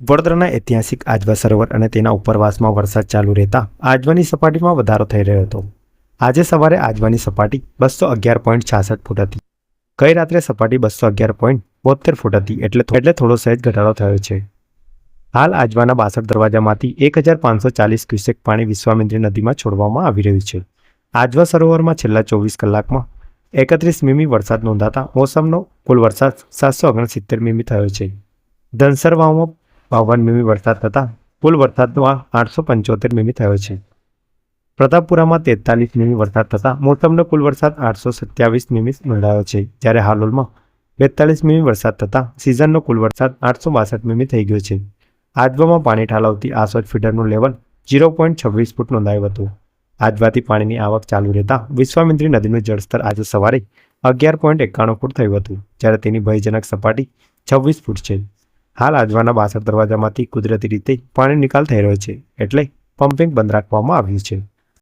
વડોદરાના ઐતિહાસિક આજવા સરોવર અને તેના ઉપરવાસમાં વરસાદ ચાલુ રહેતા આજવાની સપાટીમાં વધારો થઈ રહ્યો હતો. આજે સવારે આજવાની સપાટી બસો અગિયાર પોઈન્ટ છાસઠ ફૂટ હતી. ગઈ રાત્રે સપાટી બસો અગિયાર પોઈન્ટ બોતેર ફૂટ હતી એટલે એટલે થોડો સહેજ ઘટાડો થયો છે. હાલ આજવાના બાસઠ દરવાજામાંથી એક હજાર પાંચસો ચાલીસ ક્યુસેક પાણી વિશ્વામિત્રી નદીમાં છોડવામાં આવી રહ્યું છે. આજવા સરોવરમાં છેલ્લા ચોવીસ કલાકમાં એકત્રીસ મીમી વરસાદ નોંધાતા મોસમનો કુલ વરસાદ સાતસો ઓગણસિત્તેર મીમી થયો છે. ધનસર વાવમાં બાવન મીમી વરસાદ થતાં કુલ વરસાદમાં આઠસો પંચોતેર મીમી થયો છે. પ્રતાપપુરામાં તેતાલીસ મીમી વરસાદ થતાં મોસમનો કુલ વરસાદ આઠસો સત્યાવીસ મીમી નોંધાયો છે. જ્યારે હાલોલમાં બેતાલીસ મીમી વરસાદ થતાં સિઝનનો કુલ વરસાદ આઠસો બાસઠ મીમી થઈ ગયો છે. આજવામાં પાણી ઠાલવતી આસોજ ફીડરનું લેવલ ઝીરો પોઈન્ટ છવ્વીસ ફૂટ નોંધાયું હતું. આજવાથી પાણીની આવક ચાલુ રહેતા વિશ્વામિત્રી નદીનું જળસ્તર આજે સવારે અગિયાર પોઈન્ટ એકાણું ફૂટ થયું હતું, જ્યારે તેની ભયજનક સપાટી છવ્વીસ ફૂટ છે. હાલ આજવાના બાસઠ દરવાજામાંથી કુદરતી રીતે પાણી નિકાલ થઈ રહ્યો છે, એટલે પમ્પિંગ બંધ રાખવામાં આવ્યું છે.